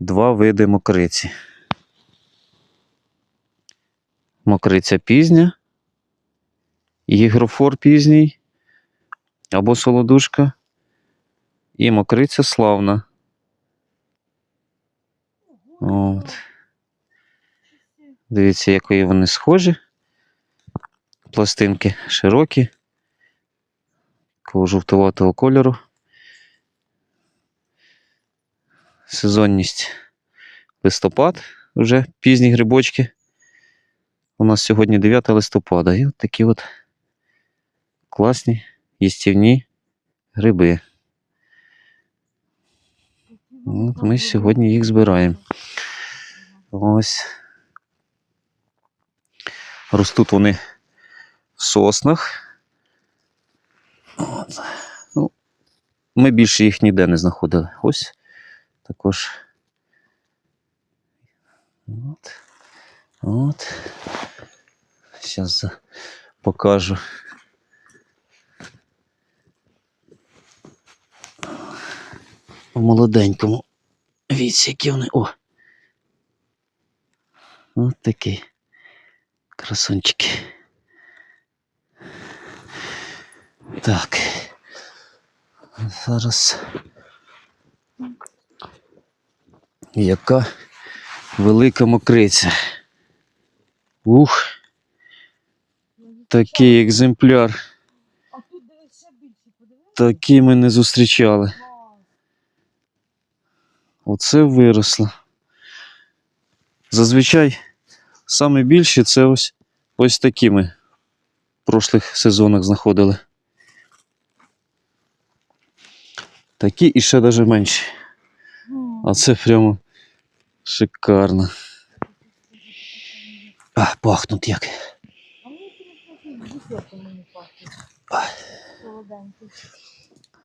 два види мокриці. Мокриця пізня, гігрофор пізній або солодушка, і мокриця славна. От. Дивіться, якої вони схожі. Пластинки широкі, такого жовтуватого кольору. Сезонність листопад, вже пізні грибочки. У нас сьогодні 9 листопада. І от такі от класні їстівні гриби. От ми сьогодні їх збираємо. Ось. Ростуть вони в соснах. От. Ну, ми більше їх ніде не знаходили. Ось також. От. От. Зараз покажу. По молоденькому. Віці, які вони. О! От такі красунчики. Так. Зараз. Яка велика мокриця. Ух, такий екземпляр. Такі ми не зустрічали. Оце виросло. Зазвичай саме більші це ось, ось такі ми в прошлих сезонах знаходили. Такі і ще навіть менші. А це прямо шикарно. А, пахнуть як. А мені. Ай. Солоденький.